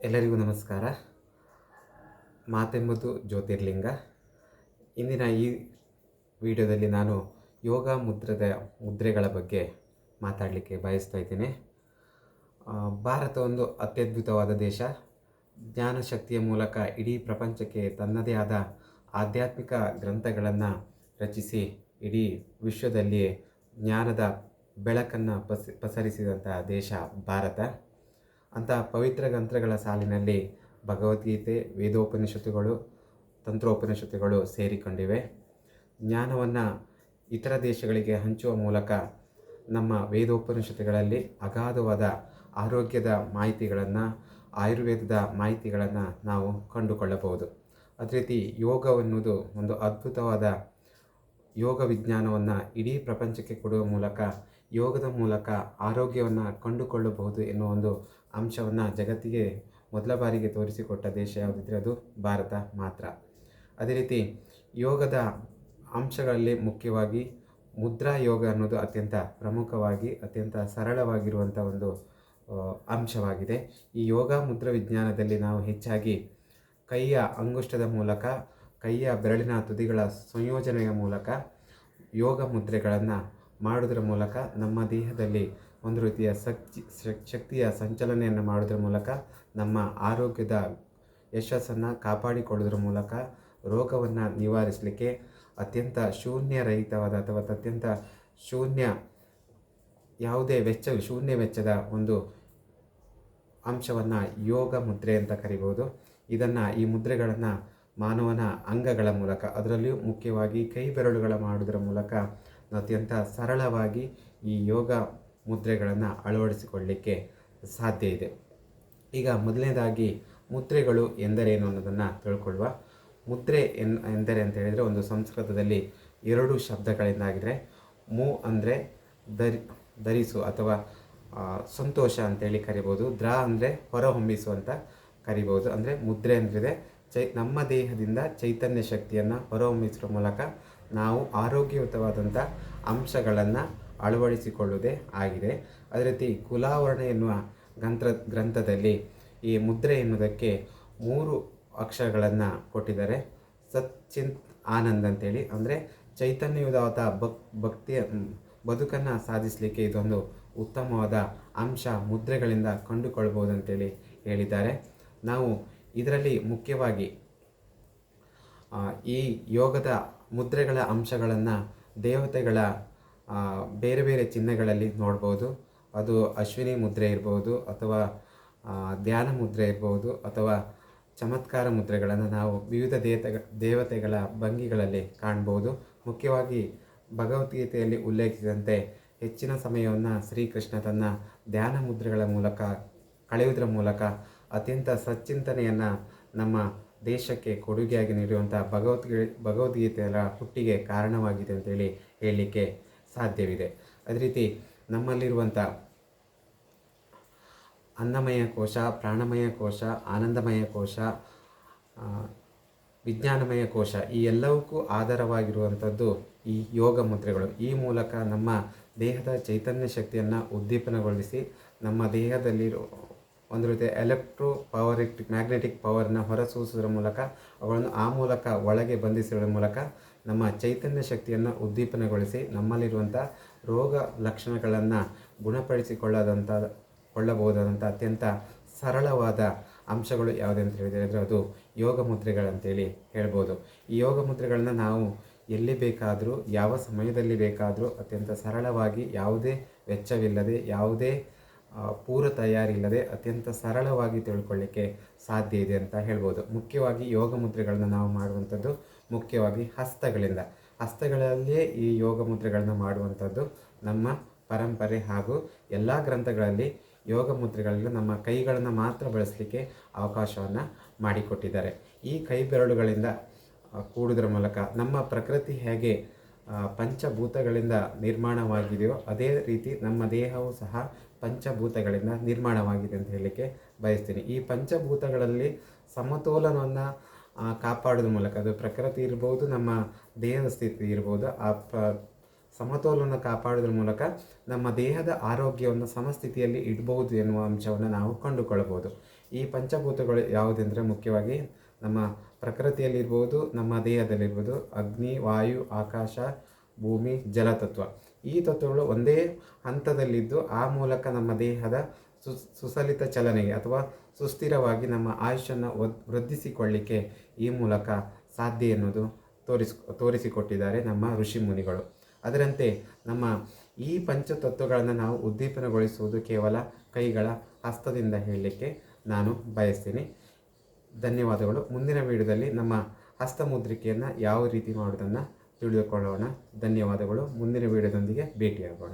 ಎಲ್ಲರಿಗೂ ನಮಸ್ಕಾರ. ಮಾತೆಂಬುದು ಜ್ಯೋತಿರ್ಲಿಂಗ. ಇಂದಿನ ಈ ವಿಡಿಯೋದಲ್ಲಿ ನಾನು ಯೋಗ ಮುದ್ರದ ಮುದ್ರೆಗಳ ಬಗ್ಗೆ ಮಾತಾಡಲಿಕ್ಕೆ ಬಯಸ್ತಾ ಇದ್ದೇನೆ. ಭಾರತ ಒಂದು ಅತ್ಯದ್ಭುತವಾದ ದೇಶ. ಜ್ಞಾನ ಶಕ್ತಿಯ ಮೂಲಕ ಇಡೀ ಪ್ರಪಂಚಕ್ಕೆ ತನ್ನದೇ ಆದ ಆಧ್ಯಾತ್ಮಿಕ ಗ್ರಂಥಗಳನ್ನು ರಚಿಸಿ ಇಡೀ ವಿಶ್ವದಲ್ಲಿ ಜ್ಞಾನದ ಬೆಳಕನ್ನು ಪಸ ಪಸರಿಸಿದಂಥ ದೇಶ ಭಾರತ. ಅಂತಹ ಪವಿತ್ರ ಗ್ರಂಥಗಳ ಸಾಲಿನಲ್ಲಿ ಭಗವದ್ಗೀತೆ, ವೇದೋಪನಿಷತ್ತುಗಳು, ತಂತ್ರೋಪನಿಷತ್ತುಗಳು ಸೇರಿಕೊಂಡಿವೆ. ಜ್ಞಾನವನ್ನು ಇತರ ದೇಶಗಳಿಗೆ ಹಂಚುವ ಮೂಲಕ ನಮ್ಮ ವೇದೋಪನಿಷತ್ತುಗಳಲ್ಲಿ ಅಗಾಧವಾದ ಆರೋಗ್ಯದ ಮಾಹಿತಿಗಳನ್ನು, ಆಯುರ್ವೇದದ ಮಾಹಿತಿಗಳನ್ನು ನಾವು ಕಂಡುಕೊಳ್ಳಬಹುದು. ಅದೇ ರೀತಿ ಯೋಗವೆನ್ನುವುದು ಒಂದು ಅದ್ಭುತವಾದ ಯೋಗ ವಿಜ್ಞಾನವನ್ನು ಇಡೀ ಪ್ರಪಂಚಕ್ಕೆ ಕೊಡುವ ಮೂಲಕ ಯೋಗದ ಮೂಲಕ ಆರೋಗ್ಯವನ್ನು ಕಂಡುಕೊಳ್ಳಬಹುದು ಎನ್ನುವ ಒಂದು ಅಂಶವನ್ನು ಜಗತ್ತಿಗೆ ಮೊದಲ ಬಾರಿಗೆ ತೋರಿಸಿಕೊಟ್ಟ ದೇಶ ಯಾವುದಿದ್ರೆ ಅದು ಭಾರತ ಮಾತ್ರ. ಅದೇ ರೀತಿ ಯೋಗದ ಅಂಶಗಳಲ್ಲಿ ಮುಖ್ಯವಾಗಿ ಮುದ್ರಾ ಯೋಗ ಅನ್ನೋದು ಅತ್ಯಂತ ಪ್ರಮುಖವಾಗಿ, ಅತ್ಯಂತ ಸರಳವಾಗಿರುವಂಥ ಒಂದು ಅಂಶವಾಗಿದೆ. ಈ ಯೋಗ ಮುದ್ರ ವಿಜ್ಞಾನದಲ್ಲಿ ನಾವು ಹೆಚ್ಚಾಗಿ ಕೈಯ ಅಂಗುಷ್ಟದ ಮೂಲಕ, ಕೈಯ ಬೆರಳಿನ ತುದಿಗಳ ಸಂಯೋಜನೆಯ ಮೂಲಕ ಯೋಗ ಮುದ್ರೆಗಳನ್ನು ಮಾಡುವುದರ ಮೂಲಕ ನಮ್ಮ ದೇಹದಲ್ಲಿ ಒಂದು ರೀತಿಯ ಶಕ್ತಿ ಶಕ್- ಶಕ್ತಿಯ ಸಂಚಲನೆಯನ್ನು ಮಾಡೋದ್ರ ಮೂಲಕ ನಮ್ಮ ಆರೋಗ್ಯದ ಯಶಸ್ಸನ್ನು ಕಾಪಾಡಿಕೊಳ್ಳೋದ್ರ ಮೂಲಕ ರೋಗವನ್ನು ನಿವಾರಿಸಲಿಕ್ಕೆ ಅತ್ಯಂತ ಶೂನ್ಯರಹಿತವಾದ ಅಥವಾ ಅತ್ಯಂತ ಶೂನ್ಯ, ಯಾವುದೇ ವೆಚ್ಚ, ಶೂನ್ಯ ವೆಚ್ಚದ ಒಂದು ಅಂಶವನ್ನು ಯೋಗ ಮುದ್ರೆ ಅಂತ ಕರಿಬೋದು. ಇದನ್ನು ಈ ಮುದ್ರೆಗಳನ್ನು ಮಾನವನ ಅಂಗಗಳ ಮೂಲಕ, ಅದರಲ್ಲಿಯೂ ಮುಖ್ಯವಾಗಿ ಕೈ ಬೆರಳುಗಳ ಮಾಡುವುದರ ಮೂಲಕ ಅತ್ಯಂತ ಸರಳವಾಗಿ ಈ ಯೋಗ ಮುದ್ರೆಗಳನ್ನು ಅಳವಡಿಸಿಕೊಳ್ಳಲಿಕ್ಕೆ ಸಾಧ್ಯ ಇದೆ. ಈಗ ಮೊದಲನೇದಾಗಿ ಮುದ್ರೆಗಳು ಎಂದರೇನು ಅನ್ನೋದನ್ನು ತಿಳ್ಕೊಳ್ಳುವ. ಮುದ್ರೆ ಎನ್, ಎಂದರೆ ಅಂತ ಹೇಳಿದರೆ ಒಂದು ಸಂಸ್ಕೃತದಲ್ಲಿ ಎರಡು ಶಬ್ದಗಳಿಂದಾಗಿದೆ ಮು ಅಂದರೆ ಧರಿ, ಧರಿಸು ಅಥವಾ ಸಂತೋಷ ಅಂತೇಳಿ ಕರಿಬೋದು. ದ್ರ ಅಂದರೆ ಹೊರಹೊಮ್ಮಿಸು ಅಂತ ಕರಿಬೋದು. ಅಂದರೆ ಮುದ್ರೆ ಅಂದರೆ ಚೈ, ನಮ್ಮ ದೇಹದಿಂದ ಚೈತನ್ಯ ಶಕ್ತಿಯನ್ನು ಹೊರಹೊಮ್ಮಿಸುವ ಮೂಲಕ ನಾವು ಆರೋಗ್ಯಯುತವಾದಂಥ ಅಂಶಗಳನ್ನು ಅಳವಡಿಸಿಕೊಳ್ಳುವುದೇ ಆಗಿದೆ. ಅದೇ ರೀತಿ ಕುಲಾವರ್ಣ ಎನ್ನುವ ಗ್ರಂಥ, ಗ್ರಂಥದಲ್ಲಿ ಈ ಮುದ್ರೆ ಎನ್ನುವುದಕ್ಕೆ ಮೂರು ಅಕ್ಷರಗಳನ್ನು ಕೊಟ್ಟಿದ್ದಾರೆ. ಸಚ್ಚಿಂತ್ ಆನಂದ್ ಅಂತೇಳಿ. ಅಂದರೆ ಚೈತನ್ಯಯುತವಾದ ಭಕ್, ಭಕ್ತಿಯ ಬದುಕನ್ನು ಸಾಧಿಸಲಿಕ್ಕೆ ಇದೊಂದು ಉತ್ತಮವಾದ ಅಂಶ, ಮುದ್ರೆಗಳಿಂದ ಕಂಡುಕೊಳ್ಬೋದು ಅಂತೇಳಿ ಹೇಳಿದ್ದಾರೆ. ನಾವು ಇದರಲ್ಲಿ ಮುಖ್ಯವಾಗಿ ಈ ಯೋಗದ ಮುದ್ರೆಗಳ ಅಂಶಗಳನ್ನು ದೇವತೆಗಳ ಬೇರೆ ಬೇರೆ ಚಿಹ್ನೆಗಳಲ್ಲಿ ನೋಡ್ಬೋದು. ಅದು ಅಶ್ವಿನಿ ಮುದ್ರೆ ಇರ್ಬೋದು ಅಥವಾ ಧ್ಯಾನ ಮುದ್ರೆ ಇರ್ಬೋದು ಅಥವಾ ಚಮತ್ಕಾರ ಮುದ್ರೆಗಳನ್ನು ನಾವು ವಿವಿಧ ದೇವತೆ ದೇವತೆಗಳ ಭಂಗಿಗಳಲ್ಲಿ ಕಾಣ್ಬೋದು. ಮುಖ್ಯವಾಗಿ ಭಗವದ್ಗೀತೆಯಲ್ಲಿ ಉಲ್ಲೇಖಿಸಿದಂತೆ ಹೆಚ್ಚಿನ ಸಮಯವನ್ನು ಶ್ರೀಕೃಷ್ಣ ತನ್ನ ಧ್ಯಾನ ಮುದ್ರೆಗಳ ಮೂಲಕ, ಕಳೆಯುವುದರ ಮೂಲಕ ಅತ್ಯಂತ ಸಚ್ಚಿಂತನೆಯನ್ನು ನಮ್ಮ ದೇಶಕ್ಕೆ ಕೊಡುಗೆಯಾಗಿ ನೀಡುವಂಥ ಭಗವದ್ಗೀ ಭಗವದ್ಗೀತೆಯ ಹುಟ್ಟಿಗೆ ಕಾರಣವಾಗಿದೆ ಅಂತೇಳಿ ಹೇಳಲಿಕ್ಕೆ ಸಾಧ್ಯವಿದೆ. ಅದೇ ರೀತಿ ನಮ್ಮಲ್ಲಿರುವಂಥ ಅನ್ನಮಯ ಕೋಶ, ಪ್ರಾಣಮಯ ಕೋಶ, ಆನಂದಮಯ ಕೋಶ ವಿಜ್ಞಾನಮಯ ಕೋಶ ಈ ಎಲ್ಲವಕ್ಕೂ ಆಧಾರವಾಗಿರುವಂಥದ್ದು ಈ ಯೋಗ ಮುದ್ರೆಗಳು ಈ ಮೂಲಕ ನಮ್ಮ ದೇಹದ ಚೈತನ್ಯ ಶಕ್ತಿಯನ್ನು ಉದ್ದೀಪನಗೊಳಿಸಿ ನಮ್ಮ ದೇಹದಲ್ಲಿರೋ ಒಂದು ರೀತಿಯ ಎಲೆಕ್ಟ್ರೋ ಪವರ್ ಮ್ಯಾಗ್ನೆಟಿಕ್ ಪವರನ್ನು ಹೊರಸೂಸುವುದರ ಮೂಲಕ, ಅವುಗಳನ್ನು ಆ ಮೂಲಕ ಒಳಗೆ ಬಂಧಿಸುವುದರ ಮೂಲಕ ನಮ್ಮ ಚೈತನ್ಯ ಶಕ್ತಿಯನ್ನು ಉದ್ದೀಪನಗೊಳಿಸಿ ನಮ್ಮಲ್ಲಿರುವಂಥ ರೋಗ ಲಕ್ಷಣಗಳನ್ನು ಗುಣಪಡಿಸಿಕೊಳ್ಳದಂಥ ಕೊಳ್ಳಬಹುದಾದಂಥ ಅತ್ಯಂತ ಸರಳವಾದ ಅಂಶಗಳು ಯಾವುದೇ ಅಂತ ಹೇಳಿದರೆ ಅದು ಯೋಗ ಮುದ್ರೆಗಳಂತೇಳಿ ಹೇಳ್ಬೋದು. ಈ ಯೋಗ ಮುದ್ರೆಗಳನ್ನು ನಾವು ಎಲ್ಲಿ ಬೇಕಾದರೂ, ಯಾವ ಸಮಯದಲ್ಲಿ ಬೇಕಾದರೂ ಅತ್ಯಂತ ಸರಳವಾಗಿ ಯಾವುದೇ ವೆಚ್ಚವಿಲ್ಲದೆ, ಯಾವುದೇ ಆ, ತಯಾರಿ ತಯಾರಿಲ್ಲದೆ ಅತ್ಯಂತ ಸರಳವಾಗಿ ತಿಳ್ಕೊಳ್ಳಿಕ್ಕೆ ಸಾಧ್ಯ ಇದೆ ಅಂತ ಹೇಳ್ಬೋದು. ಮುಖ್ಯವಾಗಿ ಯೋಗ ಮುದ್ರೆಗಳನ್ನು ನಾವು ಮಾಡುವಂಥದ್ದು ಮುಖ್ಯವಾಗಿ ಹಸ್ತಗಳಿಂದ. ಹಸ್ತಗಳಲ್ಲಿಯೇ ಈ ಯೋಗ ಮುದ್ರೆಗಳನ್ನ ಮಾಡುವಂಥದ್ದು ನಮ್ಮ ಪರಂಪರೆ ಹಾಗೂ ಎಲ್ಲ ಗ್ರಂಥಗಳಲ್ಲಿ ಯೋಗ ಮುದ್ರೆಗಳಲ್ಲಿ ನಮ್ಮ ಕೈಗಳನ್ನು ಮಾತ್ರ ಬಳಸಲಿಕ್ಕೆ ಅವಕಾಶವನ್ನು ಮಾಡಿಕೊಟ್ಟಿದ್ದಾರೆ. ಈ ಕೈ ಬೆರಳುಗಳಿಂದ ಕೂಡುದರ ಮೂಲಕ ನಮ್ಮ ಪ್ರಕೃತಿ ಹೇಗೆ ಪಂಚಭೂತಗಳಿಂದ ನಿರ್ಮಾಣವಾಗಿದೆಯೋ ಅದೇ ರೀತಿ ನಮ್ಮ ದೇಹವು ಸಹ ಪಂಚಭೂತಗಳಿಂದ ನಿರ್ಮಾಣವಾಗಿದೆ ಅಂತ ಹೇಳಲಿಕ್ಕೆ ಬಯಸ್ತೀನಿ. ಈ ಪಂಚಭೂತಗಳಲ್ಲಿ ಸಮತೋಲನವನ್ನು ಕಾಪಾಡೋದ್ರ ಮೂಲಕ, ಅದು ಪ್ರಕೃತಿ ಇರ್ಬೋದು, ನಮ್ಮ ದೇಹದ ಸ್ಥಿತಿ ಇರ್ಬೋದು, ಆ ಪ ಸಮತೋಲನ ಕಾಪಾಡೋದ್ರ ಮೂಲಕ ನಮ್ಮ ದೇಹದ ಆರೋಗ್ಯವನ್ನು ಸಮಸ್ಥಿತಿಯಲ್ಲಿ ಇಡಬಹುದು ಎನ್ನುವ ಅಂಶವನ್ನು ನಾವು ಕಂಡುಕೊಳ್ಳಬಹುದು ಈ ಪಂಚಭೂತಗಳು ಯಾವುದೆಂದರೆ ಮುಖ್ಯವಾಗಿ ನಮ್ಮ ಪ್ರಕೃತಿಯಲ್ಲಿರ್ಬೋದು, ನಮ್ಮ ದೇಹದಲ್ಲಿರ್ಬೋದು, ಅಗ್ನಿ, ವಾಯು, ಆಕಾಶ, ಭೂಮಿ, ಜಲತತ್ವ. ಈ ತತ್ವಗಳು ಒಂದೇ ಹಂತದಲ್ಲಿದ್ದು ಆ ಮೂಲಕ ನಮ್ಮ ದೇಹದ ಸು, ಸುಸಲಿತ ಚಲನೆಗೆ ಅಥವಾ ಸುಸ್ಥಿರವಾಗಿ ನಮ್ಮ ಆಯುಷನ್ನು ವೃದ್ಧಿಸಿಕೊಳ್ಳಿಕ್ಕೆ ಈ ಮೂಲಕ ಸಾಧ್ಯ ಎನ್ನುವುದು ತೋರಿಸ್, ತೋರಿಸಿಕೊಟ್ಟಿದ್ದಾರೆ ನಮ್ಮ ಋಷಿ ಮುನಿಗಳು. ಅದರಂತೆ ನಮ್ಮ ಈ ಪಂಚತತ್ವಗಳನ್ನು ನಾವು ಉದ್ದೀಪನಗೊಳಿಸುವುದು ಕೇವಲ ಕೈಗಳ ಹಸ್ತದಿಂದ ಹೇಳಲಿಕ್ಕೆ ನಾನು ಬಯಸ್ತೀನಿ. ಧನ್ಯವಾದಗಳು. ಮುಂದಿನ ವಿಡಿಯೋದಲ್ಲಿ ನಮ್ಮ ಹಸ್ತಮುದ್ರಿಕೆಯನ್ನು ಯಾವ ರೀತಿ ಮಾಡೋದನ್ನು ತಿಳಿದುಕೊಳ್ಳೋಣ. ಧನ್ಯವಾದಗಳು. ಮುಂದಿನ ವಿಡಿಯೋದೊಂದಿಗೆ ಭೇಟಿಯಾಗೋಣ.